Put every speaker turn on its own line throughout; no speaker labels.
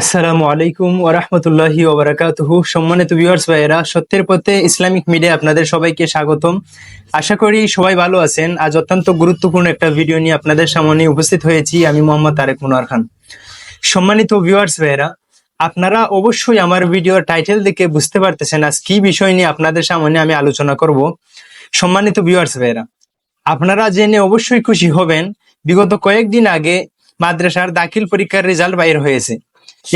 আসসালামু আলাইকুম ওরহমতুল্লাহি ওবরাকাতুহু সম্মানিত ভিউয়ার্স ভাইয়েরা, সত্যের পথে ইসলামিক মিডিয়া আপনাদের সবাইকে স্বাগতম। আশা করি সবাই ভালো আছেন। আজ অত্যন্ত গুরুত্বপূর্ণ একটা ভিডিও নিয়ে আপনাদের সামনে উপস্থিত হয়েছি আমি মোহাম্মদ তারেক মনোয়ার খান। সম্মানিত ভিউয়ার্স ভাইয়েরা, আপনারা অবশ্যই আমার ভিডিওর টাইটেল দেখে বুঝতে পারতেছেন আজ কি বিষয় নিয়ে আপনাদের সামনে আমি আলোচনা করব। সম্মানিত ভিউয়ার্স ভাইয়েরা, আপনারা জেনে অবশ্যই খুশি হবেন, বিগত কয়েকদিন আগে মাদ্রাসার দাখিল পরীক্ষার রেজাল্ট বাইর হয়েছে।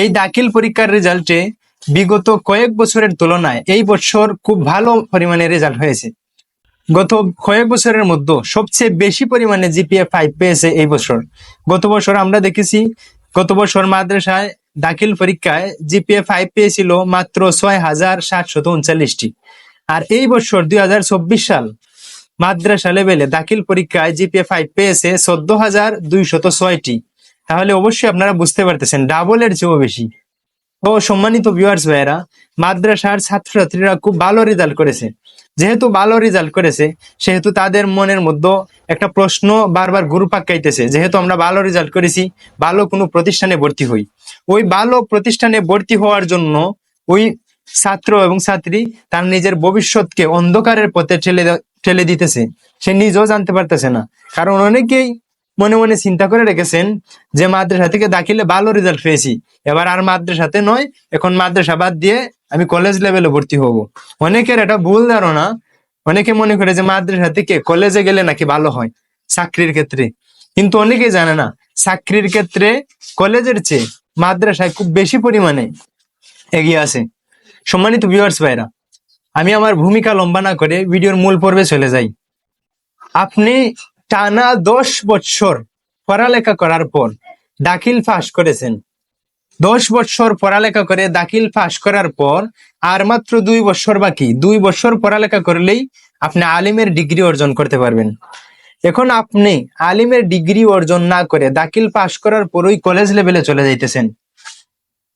এই দাখিল পরীক্ষার রেজাল্টে বিগত কয়েক বছরের তুলনায় এই বছর খুব ভালো পরিমাণে রেজাল্ট হয়েছে। গত কয়েক বছরের মধ্যে সবচেয়ে বেশি পরিমাণে জিপিএ ফাইভ পেয়েছে এই বছর। গত বছর আমরা দেখেছি, গত বছর মাদ্রাসায় দাখিল পরীক্ষায় জিপিএ ফাইভ পেয়েছিল মাত্র ছয় হাজার সাতশত উনচল্লিশটি। আর এই বছর দুই হাজার চব্বিশ সাল মাদ্রাসা লেভেলে দাখিল পরীক্ষায় জিপিএ ফাইভ পেয়েছে চোদ্দ হাজার দুইশত ছয়টি। তাহলে অবশ্যই আপনারা বুঝতে পারতেছেন ডাবলের চেয়েও বেশি। ও সম্মানিত ভিউয়ার্স ভাইয়েরা, মাদ্রাসার ছাত্রছাত্রীরা খুব ভালো রেজাল্ট করেছে। যেহেতু ভালো রেজাল্ট করেছে, সেহেতু তাদের মনের মধ্যে একটা প্রশ্ন বারবার গুরু পাকাইতেছে যেহেতু আমরা ভালো রেজাল্ট করেছি, ভালো কোনো প্রতিষ্ঠানে ভর্তি হই। ওই ভালো প্রতিষ্ঠানে ভর্তি হওয়ার জন্য ওই ছাত্র এবং ছাত্রী তার নিজের ভবিষ্যৎকে অন্ধকারের পথে ঠেলে ঠেলে দিতেছে। সে নিজেও জানতে পারতেছে না। কারণ অনেকেই মনে মনে চিন্তা করে রেখেছেন যে মাদ্রাসা থেকে দাখিলে ভালো রেজাল্ট পেয়েছি। এবার আর মাদ্রাসাতে নয়, এখন মাদ্রাসা বাদ দিয়ে আমি কলেজ লেভেলে ভর্তি হব। অনেকের এটা ভুল ধারণা। অনেকে মনে করে যে মাদ্রাসা থেকে কলেজে গেলে নাকি ভালো হয় চাকরির ক্ষেত্রে। কিন্তু অনেকেই জানে না, চাকরির ক্ষেত্রে কলেজের চেয়ে মাদ্রাসায় খুব বেশি পরিমাণে এগিয়ে আছে। সম্মানিত ভিউয়ার্স ভাইরা, আমি আমার ভূমিকা লম্বা না করে ভিডিওর মূল পর্বে চলে যাই। আপনি টানা দশ বছর পড়ালেখা করার পর দাখিল ফাঁস করেছেন। দশ বছর পড়ালেখা করে দাখিল ফাঁস করার পর আর মাত্র দুই বছর বাকি। দুই বছর পড়ালেখা করলেই আপনি আলিমের ডিগ্রি অর্জন করতে পারবেন। এখন আপনি আলিমের ডিগ্রি অর্জন না করে দাখিল পাশ করার পরই কলেজ লেভেলে চলে যাইতেছেন।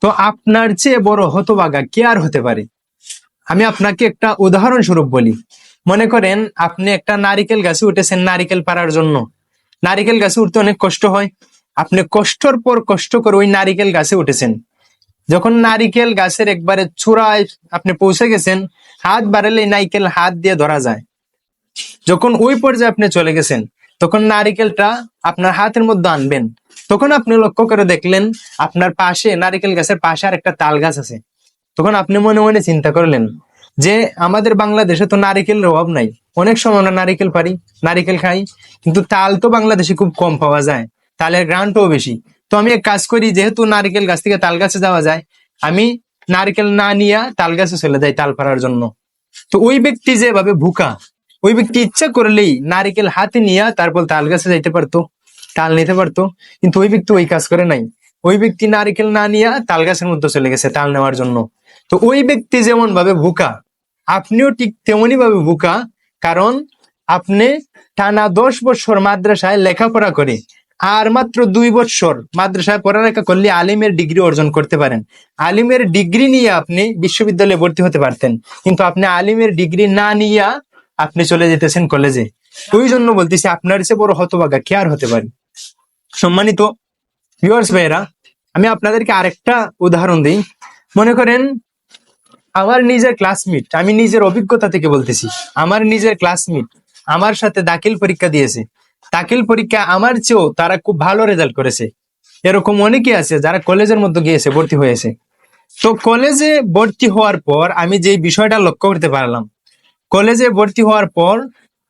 তো আপনার চেয়ে বড় হতবাগা কে আর হতে পারে? আমি আপনাকে একটা উদাহরণস্বরূপ বলি। মনে করেন আপনি একটা নারিকেল গাছে উঠেছেন নারিকেল পাড়ার জন্য। নারিকেল গাছে উঠতে অনেক কষ্ট হয়। আপনি কষ্টর পর কষ্ট করে ওই নারিকেল গাছে উঠেছেন। যখন নারিকেল গাছের একবারে চূড়ায় আপনি পৌঁছে গেছেন, হাত বাড়ালে নারিকেল হাত দিয়ে ধরা যায়। যখন ওই পর্যায়ে আপনি চলে গেছেন, তখন নারিকেলটা আপনার হাতের মধ্যে আনবেন। তখন আপনি লক্ষ্য করে দেখলেন, আপনার পাশে, নারিকেল গাছের পাশে আর একটা তাল গাছ আছে। তখন আপনি মনে মনে চিন্তা করলেন যে আমাদের বাংলাদেশে তো নারিকেলের অভাব নাই। অনেক সময় আমরা নারিকেল পারি, নারিকেল খাই, কিন্তু তাল তো বাংলাদেশে খুব কম পাওয়া যায়, তালের গ্রান্টও বেশি। তো আমি এক কাজ করি, যেহেতু নারিকেল গাছ থেকে তাল গাছে যাওয়া যায়, আমি নারিকেল না নিয়ে তাল গাছে চলে যাই তাল পাড়ার জন্য। তো ওই ব্যক্তি যেভাবে ভুকা, ওই ব্যক্তি ইচ্ছা করলেই নারিকেল হাতে নিয়ে তারপর তাল গাছে যাইতে পারতো, তাল নিতে পারতো, কিন্তু ওই ব্যক্তি ওই কাজ করে নাই। ওই ব্যক্তি নারিকেল না নিয়ে তাল গাছের মধ্যে চলে গেছে তাল নেওয়ার জন্য। তো ওই ব্যক্তি যেমন ভাবে ভুকা, আপনিও ঠিক তেমনই ভাবে ভুকা, কারণ আপনি টানা দশ বছর মাদ্রাসায় লেখাপড়া করে আর মাত্র দুই বছর মাদ্রাসায় পড়ালেখা করলে আলিমের ডিগ্রি অর্জন করতে পারেন। আলিমের ডিগ্রি নিয়ে আপনি বিশ্ববিদ্যালয়ে ভর্তি হতে পারতেন, কিন্তু আপনি আলিমের ডিগ্রি না নিয়ে আপনি চলে যেতেছেন কলেজে। ওই জন্য বলতেছি, আপনার চেয়ে বড় হতভাগা কে আর হতে পারে? সম্মানিত ভিউয়ার্স ভাইয়েরা, আমি আপনাদেরকে আরেকটা উদাহরণ দিই। মনে করেন আমার নিজের ক্লাসমেট আমি নিজের অভিজ্ঞতা থেকে বলতেছি, আমার নিজের ক্লাসমেট আমার সাথে দাখিল পরীক্ষা দিয়েছে। দাখিল পরীক্ষা আমার চেয়েও তারা খুব ভালো রেজাল্ট করেছে। এরকম অনেকে আছে যারা কলেজের মধ্যে গিয়েছে, ভর্তি হয়েছে। তো কলেজে ভর্তি হওয়ার পর আমি যে বিষয়টা লক্ষ্য করতে পারলাম কলেজে ভর্তি হওয়ার পর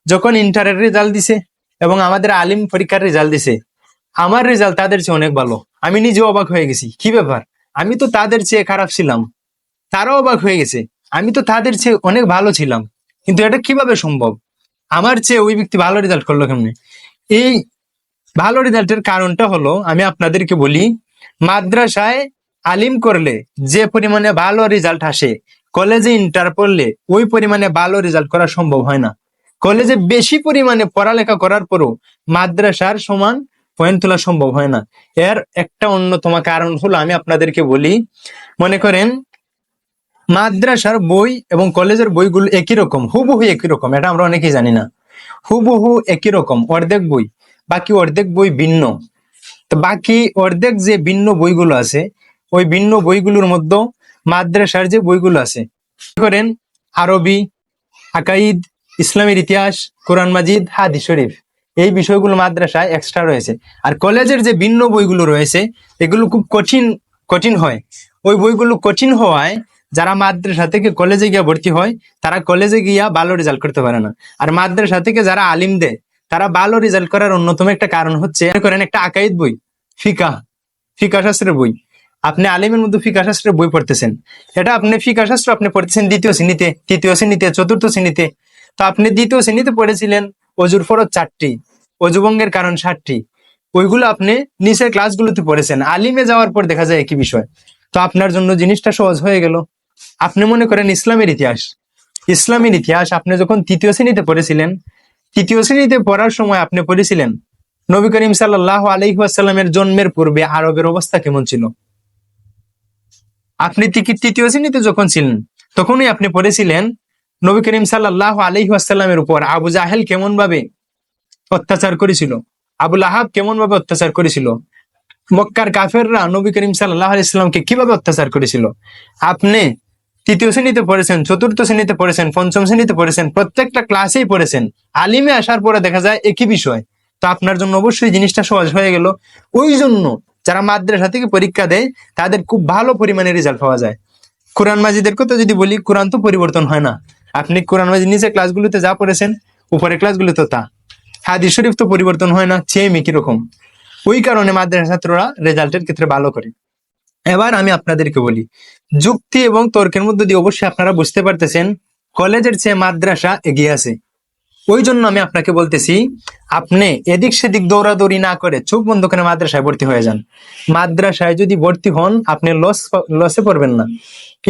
যখন ইন্টারের রেজাল্ট দিছে এবং আমাদের আলিম পরীক্ষার রেজাল্ট দিছে, আমার রেজাল্ট তাদের চেয়ে অনেক ভালো। আমি নিজে অবাক হয়ে গেছি। কি ব্যাপার? আমি তো তাদের চেয়ে খারাপ ছিলাম। তারাও অবাক হয়ে গেছে। আমি তো তাদের চেয়ে অনেক ভালো ছিলাম। কিন্তু এটা কীভাবে সম্ভব? আমার চেয়ে ওই ব্যক্তি ভালো রেজাল্ট করল কেমনে? এই ভালো রেজাল্টের কারণটা হলো, আমি আপনাদেরকে বলি, মাদ্রাসায় আলিম করলে যে পরিমাণে ভালো রেজাল্ট আসে, কলেজে ইন্টার পড়লে ওই পরিমাণে ভালো রেজাল্ট করা সম্ভব হয় না। কলেজে বেশি পরিমাণে পড়ালেখা করার পরও মাদ্রাসার সমান পয়েন্ট তোলা সম্ভব হয় না। এর একটা অন্যতম কারণ হলো, আমি আপনাদেরকে বলি, মনে করেন মাদ্রাসার বই এবং কলেজের বইগুলো একই রকম, হুবহু একই রকম, এটা আমরা অনেকেই জানি না। হুবহু একই রকম, অর্ধেক বই, বাকি অর্ধেক বই ভিন্ন। তো বাকি অর্ধেক যে ভিন্ন বইগুলো আছে, ওই ভিন্ন বইগুলোর মধ্যে মাদ্রাসার যে বইগুলো আছে করেন? আরবি, আকাইদ, ইসলামের ইতিহাস, কোরআন মাজিদ হাদি শরীফ, এই বিষয়গুলো মাদ্রাসায় এক্সট্রা রয়েছে। আর কলেজের যে ভিন্ন বইগুলো রয়েছে, এগুলো খুব কঠিন কঠিন হয়। ওই বইগুলো কঠিন হওয়ায় যারা মাদ্রাসা থেকে কলেজে গিয়ে ভর্তি হয়, তারা কলেজে গিয়া ভালো রেজাল্ট করতে পারে না। আর মাদ্রাসা থেকে যারা আলিম দেয়, তারা ভালো রেজাল্ট করার অন্যতম একটা কারণ হচ্ছে করেন একটা আকাইদ বই, ফিকা ফিকা শাস্ত্রের বই। আপনি আলিমের মধ্যে ফিকা শাস্ত্রের বই পড়তেছেন। এটা আপনি ফিকা শাস্ত্র আপনি পড়তেছেন দ্বিতীয় শ্রেণীতে, তৃতীয় শ্রেণীতে, চতুর্থ শ্রেণীতে। তো আপনি দ্বিতীয় শ্রেণীতে পড়েছিলেন, অজুর ফরজ চারটি অজুবঙ্গের কারণ ষাটটি ওইগুলো আপনি নিচের ক্লাসগুলোতে পড়েছেন। আলিমে যাওয়ার পর দেখা যায় একই বিষয়। তো আপনার জন্য জিনিসটা সহজ হয়ে গেল। আপনি মনে করেন ইসলামের ইতিহাস। ইসলামের ইতিহাস আপনি যখন তৃতীয় শ্রেণীতে পড়েছিলেন, তৃতীয় শ্রেণীতে পড়ার সময় আপনি পড়েছিলেন, নবী করিম সাল্লাহ আলহিহাসাল্লামের জন্মের পূর্বে আরবের অবস্থা কেমন ছিল? আপনি তৃতীয় শ্রেণীতে যখন ছিলেন, তখনই আপনি পড়েছিলেন, নবী করিম সাল্লাহ আলহিহাসাল্লামের উপর আবু জাহেল কেমন ভাবে অত্যাচার করেছিল? আবুল আহাব কেমন ভাবে অত্যাচার করেছিল? মক্কার কাফেররা নবী করিম সাল্লাহ আলাইসাল্লামকে কীভাবে অত্যাচার করেছিল? আপনি তৃতীয় শ্রেণীতে পড়েছেন, চতুর্থ শ্রেণীতে পড়েছেন, পঞ্চম শ্রেণীতে পড়েছেন, প্রত্যেকটা ক্লাসেই পড়েছেন। আলিমে আসার পরে দেখা যায় একই বিষয়। তো আপনার জন্য অবশ্যই জিনিসটা সহজ হয়ে গেল। ওই জন্য যারা মাদ্রাসা থেকে পরীক্ষা দেয়, তাদের খুব ভালো পরিমাণে রেজাল্ট পাওয়া যায়। কোরআন মাজিদের কথা যদি বলি, কোরআন তো পরিবর্তন হয় না। আপনি কোরআন মাজিদ নিচে ক্লাসগুলোতে যা পড়েছেন উপরে ক্লাসগুলোতে তা হাদিস শরীফ তো পরিবর্তন হয় না সেম একই রকম। ওই কারণে মাদ্রাসা ছাত্ররা রেজাল্টের ক্ষেত্রে ভালো করে। এবার আমি আপনাদেরকে বলি, যুক্তি এবং তর্কের মধ্যে দিয়ে অবশ্যই আপনারা বুঝতে পারতেছেন, কলেজের চেয়ে মাদ্রাসা এগিয়ে আছে। ওই জন্য আমি আপনাকে বলতেছি, আপনি এদিক সেদিক দৌড়াদৌড়ি না করে চোখ বন্ধ করে মাদ্রাসায় ভর্তি হয়ে যান। মাদ্রাসায় যদি ভর্তি হন, আপনি লস লসে পড়বেন না।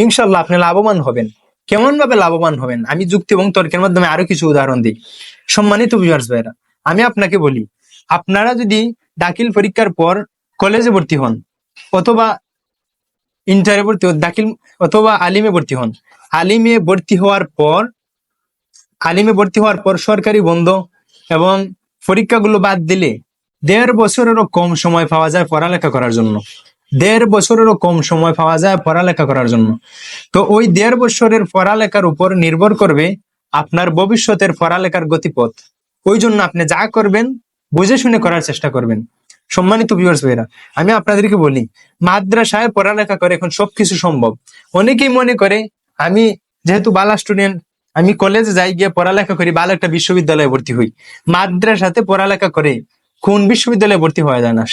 ইনশাল্লাহ আপনি লাভবান হবেন। কেমন ভাবে লাভবান হবেন? আমি যুক্তি এবং তর্কের মাধ্যমে আরও কিছু উদাহরণ দিই। সম্মানিত ভিউয়ার্স ভাইরা আমি আপনাকে বলি, আপনারা যদি দাখিল পরীক্ষার পর কলেজে ভর্তি হন, অথবা ইন্টারে ভর্তি দাখিল অথবা আলিমে ভর্তি হন। আলিমে ভর্তি হওয়ার পর, আলিমে ভর্তি হওয়ার পর সরকারি বন্ধ এবং পরীক্ষাগুলো বাদ দিলে দেড় বছরেরও কম সময় পাওয়া যায় পড়ালেখা করার জন্য। দেড় বছরেরও কম সময় পাওয়া যায় পড়ালেখা করার জন্য। তো ওই দেড় বছরের পড়ালেখার উপর নির্ভর করবে আপনার ভবিষ্যতের পড়ালেখার গতিপথ। ওই জন্য আপনি যা করবেন, বুঝে শুনে করার চেষ্টা করবেন। সম্মানিত ভিউয়ার্স ভাইরা আমি আপনাদেরকে বলি, মাদ্রাসায় পড়ালেখা করে এখন সবকিছু সম্ভব। অনেকেই মনে করে, আমি যেহেতু বালা স্টুডেন্ট আমি কলেজে যাই গিয়ে পড়ালেখা করি ভালো একটা বিশ্ববিদ্যালয়ে ভর্তি হই। মাদ্রাসাতে পড়ালেখা করে কোন বিশ্ববিদ্যালয়ে ভর্তি হওয়া যায় না।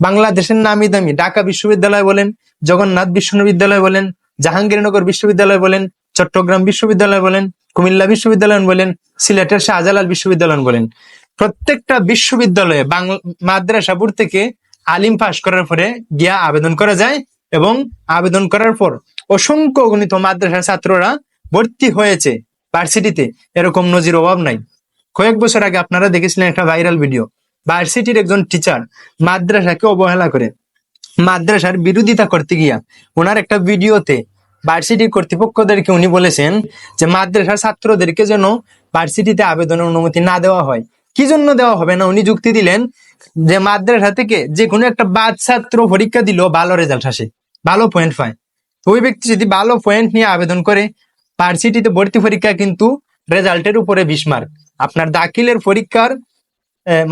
বাংলাদেশের নামি দামি ঢাকা বিশ্ববিদ্যালয় বলেন, জগন্নাথ বিশ্ববিদ্যালয় বলেন, জাহাঙ্গীরনগর বিশ্ববিদ্যালয় বলেন, চট্টগ্রাম বিশ্ববিদ্যালয় বলেন, কুমিল্লা বিশ্ববিদ্যালয় বলেন, সিলেটের শাহজালাল বিশ্ববিদ্যালয় বলেন। প্রত্যেকটা বিশ্ববিদ্যালয়ে বাংলা মাদ্রাসা বোর্ড থেকে আলিম পাশ করার পরে গিয়া আবেদন করা যায় এবং আবেদন করার পর অসংখ্য গণিত মাদ্রাসার ছাত্ররা ভর্তি হয়েছে ভার্সিটিতে। এরকম নজির অভাব নাই। কয়েক বছর আগে আপনারা দেখেছিলেন একটা ভাইরাল ভিডিও। ভার্সিটির একজন টিচার মাদ্রাসাকে অবহেলা করে। মাদ্রাসার বিরোধিতা করতে গিয়া ওনার একটা ভিডিওতে ভার্সিটির কর্তৃপক্ষদেরকে উনি বলেছেন যে, মাদ্রাসার ছাত্রদেরকে যেন ভার্সিটিতে আবেদনের অনুমতি না দেওয়া হয়। কি জন্য দেওয়া হবে না? উনি যুক্তি দিলেন যে মাদ্রাসা থেকে যে কোনো একটা বাদ ছাত্র পরীক্ষা দিল, ভালো রেজাল্ট আসে, ভালো পয়েন্ট পায়। ওই ব্যক্তি যদি ভালো পয়েন্ট নিয়ে আবেদন করে ভার্সিটিতে ভর্তি পরীক্ষা কিন্তু রেজাল্টের উপরে বিশ মার্ক আপনার দাখিলের পরীক্ষার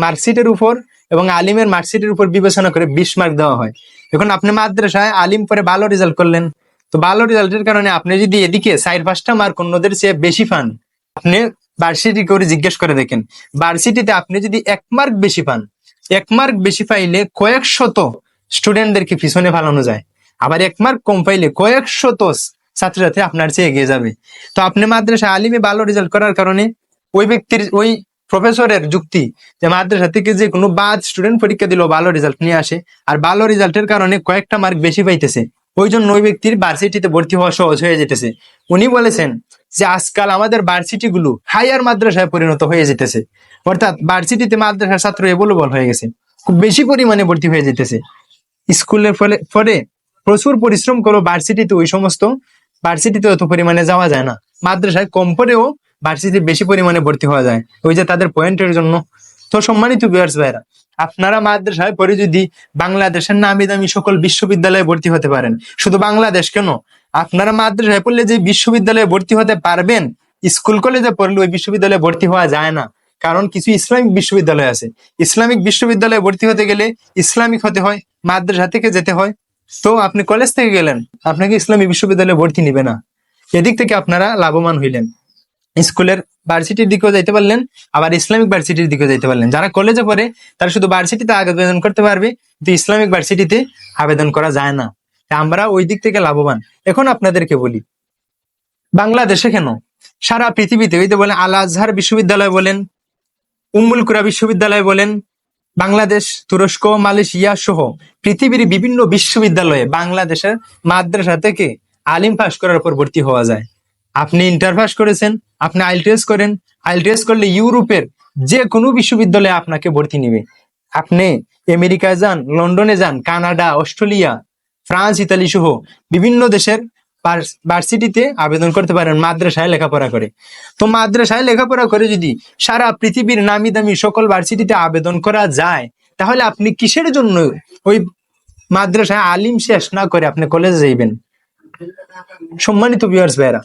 মার্কশিটের উপর এবং আলিমের মার্কশিটের উপর বিবেচনা করে বিশ মার্ক দেওয়া হয়। এখন আপনি মাদ্রাসায় আলিম পরে ভালো রেজাল্ট করলেন, তো ভালো রেজাল্টের কারণে আপনি যদি এদিকে চার পাঁচটা মার্ক অন্যদের চেয়ে বেশি পান, আপনি ভার্সিটি করে জিজ্ঞেস করে দেখেন। ভার্সিটিতে আপনি যদি এক মার্ক বেশি পান, এক মার্ক বেশি পাইলে কয়েক শত স্টুডেন্টদেরকে পিছনে ফালানো যায়। আবার এক মার্ক কম পাইলে কয়েক শত ছাত্রছাত্রী আপনার চেয়ে এগিয়ে যাবে। তো আপনি মাদ্রাসা আলিমে ভালো রেজাল্ট করার কারণে ওই ব্যক্তির, ওই প্রফেসরের যুক্তি যে মাদ্রাসা থেকে যে কোনো বাদ স্টুডেন্ট পরীক্ষা দিল ভালো রেজাল্ট নিয়ে আসে, আর ভালো রেজাল্টের কারণে কয়েকটা মার্ক বেশি পাইতেছে ওই জন্য ওই ব্যক্তির ভার্সিটিতে ভর্তি হওয়া সহজ হয়ে যেতেছে। উনি বলেছেন যে আজকাল আমাদের ভার্সিটি গুলো হায়ার মাদ্রাসায় পরিণত হয়ে যেতেছে। অর্থাৎ ভার্সিটিতে মাদ্রাসার ছাত্র এবলবল হয়ে গেছে। খুব বেশি পরিমাণে ভর্তি হয়ে যেতেছে। স্কুলের ফলে ফলে প্রচুর পরিশ্রম করো ভার্সিটিতে ওই সমস্ত ভার্সিটিতে অত পরিমাণে যাওয়া যায় না। মাদ্রাসায় কম পরেও ভার্সিটি বেশি পরিমাণে ভর্তি হওয়া যায়। ওই যে তাদের পয়েন্টের জন্য। তো সম্মানিত ভিউয়ার্স ভাইরা আপনারা মাদ্রাসায় পরে যদি বাংলাদেশের নামি দামি সকল বিশ্ববিদ্যালয়ে ভর্তি হতে পারেন, শুধু বাংলাদেশ কেন? আপনারা মাদ্রাসায় পড়লে যে বিশ্ববিদ্যালয়ে ভর্তি হতে পারবেন, স্কুল কলেজে পড়লে ওই বিশ্ববিদ্যালয়ে ভর্তি হওয়া যায় না। কারণ কিছু ইসলামিক বিশ্ববিদ্যালয় আছে। ইসলামিক বিশ্ববিদ্যালয়ে ভর্তি হতে গেলে ইসলামিক হতে হয়, মাদ্রাসা থেকে যেতে হয়। তো আপনি কলেজ থেকে গেলেন, আপনাকে ইসলামিক বিশ্ববিদ্যালয়ে ভর্তি নিবে না। এদিক থেকে আপনারা লাভবান হইলেন। স্কুলের ভার্সিটির দিকেও যাইতে পারলেন, আবার ইসলামিক ভার্সিটির দিকেও যাইতে পারলেন। যারা কলেজে পড়ে, তারা শুধু ভার্সিটিতে আবেদন করতে পারবে, কিন্তু ইসলামিক ভার্সিটিতে আবেদন করা যায় না। আমরা ওই দিক থেকে লাভবান। এখন আপনাদেরকে বলি, বাংলাদেশে কেন? সারা পৃথিবীতে ওই যে বলেন আল আজহার বিশ্ববিদ্যালয় বলেন, উম্মুল কুরা বিশ্ববিদ্যালয় বলেন, বাংলাদেশ, তুরস্ক, মালয়েশিয়া সহ পৃথিবীর বিভিন্ন বিশ্ববিদ্যালয়ে বাংলাদেশের মাদ্রাসা থেকে আলিম পাস করার পর ভর্তি হওয়া যায়। আপনি ইন্টার পাস করেছেন, আপনি আইএলটিএস করেন, আইএলটিএস করলে ইউরোপের যে কোনো বিশ্ববিদ্যালয়ে আপনাকে ভর্তি নিবে। আপনি আমেরিকায় যান, লন্ডনে যান, কানাডা, অস্ট্রেলিয়া ফ্রান্স, ইতালি সহ বিভিন্ন দেশের ভার্স- ভার্সিটিতে আবেদন করতে পারেন মাদ্রাসায় লেখাপড়া করে। তো মাদ্রাসায় লেখাপড়া করে যদি সারা পৃথিবীর নামি দামি সকল ভার্সিটিতে আবেদন করা যায়, তাহলে আপনি কিসের জন্য ওই মাদ্রাসায় আলিম শেষ না করে আপনি কলেজে যাইবেন? সম্মানিত ভিউয়ার্স ভাইরা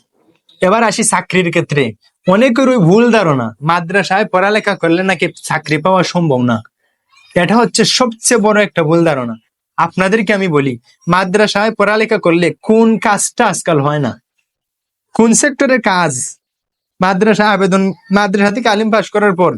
এবার আসি চাকরির ক্ষেত্রে। অনেকের ওই ভুল ধারণা, মাদ্রাসায় পড়ালেখা করলে নাকি চাকরি পাওয়া সম্ভব না। এটা হচ্ছে সবচেয়ে বড় একটা ভুল ধারণা। আপনাদেরকে আমি বলি, মাদ্রাসায় পড়ালেখা করলে কোন কাজটা আজকাল হয় না। কোন সেক্টরের কাজ? মাদ্রাসা আবেদন, মাদ্রাসা থেকে আলিম পাস করার পর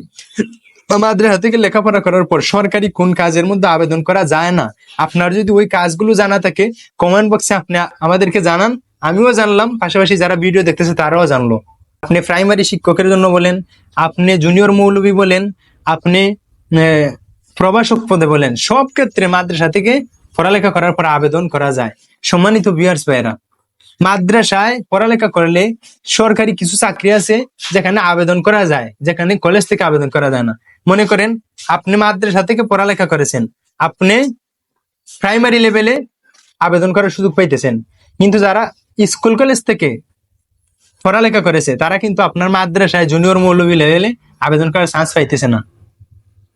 মাদ্রাসা থেকে লেখাপড়া করার পর সরকারি কোন কাজের মধ্যে আবেদন করা যায় না? আপনার যদি ওই কাজগুলো জানা থাকে কমেন্ট বক্সে আপনি আমাদেরকে জানান, আমিও জানলাম। পাশাপাশি যারা ভিডিও দেখতেছে, তারাও জানলো। আপনি প্রাইমারি শিক্ষকের জন্য বলেন, আপনি জুনিয়র মৌলবী বলেন, আপনি প্রভাষক পদে বলেন, সব ক্ষেত্রে মাদ্রাসা থেকে পড়ালেখা করার পর আবেদন করা যায়। সম্মানিত ভিউয়ার্স ভাইরা মাদ্রাসায় পড়ালেখা করলে সরকারি কিছু চাকরি আছে যেখানে আবেদন করা যায়, যেখানে কলেজ থেকে আবেদন করা যায় না। মনে করেন, আপনি মাদ্রাসা থেকে পড়ালেখা করেছেন, আপনি প্রাইমারি লেভেলে আবেদন করার সুযোগ পাইতেছেন। কিন্তু যারা স্কুল কলেজ থেকে পড়ালেখা করেছে, তারা কিন্তু আপনার মাদ্রাসায় জুনিয়র মৌলবী লেভেলে আবেদন করার চান্স পাইতেছে না।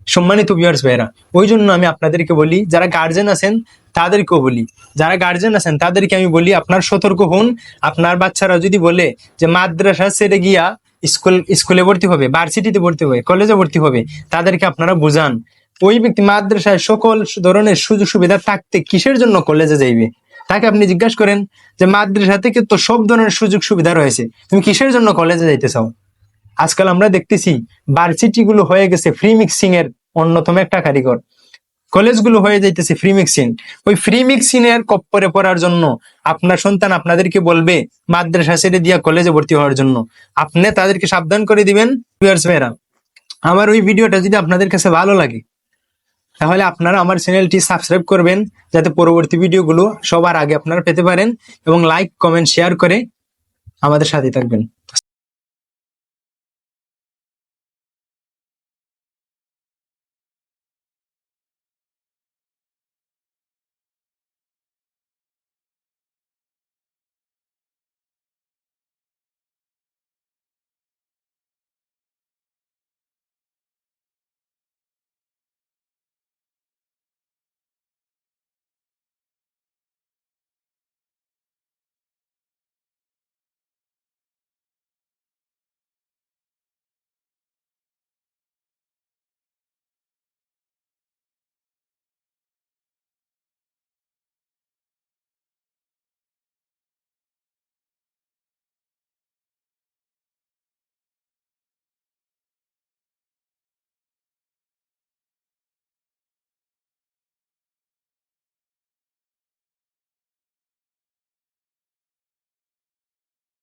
সম্মানিত ভিউয়ার্স ভাইরা ওই জন্য আমি আপনাদেরকে বলি, যারা গার্জেন আছেন তাদেরকেও বলি। যারা গার্জেন আছেন তাদেরকে আমি বলি, আপনার সতর্ক হন। আপনার বাচ্চারা যদি বলে যে মাদ্রাসা ছেড়ে গিয়া স্কুল, স্কুলে ভর্তি হবে ভার্সিটিতে ভর্তি হবে কলেজে ভর্তি হবে, তাদেরকে আপনারা বুঝান। ওই ব্যক্তি মাদ্রাসায় সকল ধরনের সুযোগ সুবিধা থাকতে কিসের জন্য কলেজে যাইবে? তাকে আপনি জিজ্ঞাসা করেন যে, মাদ্রাসা থেকে তো সব ধরনের সুযোগ সুবিধা রয়েছে, তুমি কিসের জন্য কলেজে যাইতে চাও? আজকাল আমরা দেখতেছি ভার্সিটি গুলো হয়ে গেছে ফ্রি মিক্সিং এর অন্যতম একটা কারিগর। কলেজগুলো হয়ে যাইতেছে ফ্রি মিক্সিং ওই ফ্রি মিক্সিং এর কপ্পরে পড়ার জন্য আপনার সন্তান আপনাদেরকে বলবে, মাদ্রাসা ছেড়ে দিয়া কলেজে ভর্তি হওয়ার জন্য। আপনি তাদেরকে সাবধান করে দিবেন। আমার ওই ভিডিওটা যদি আপনাদের কাছে ভালো লাগে, তাহলে আপনারা আমার চ্যানেলটি সাবস্ক্রাইব করবেন, যাতে পরবর্তী ভিডিওগুলো সবার আগে আপনারা পেতে পারেন এবং লাইক কমেন্ট শেয়ার করে আমাদের সাথে থাকবেন।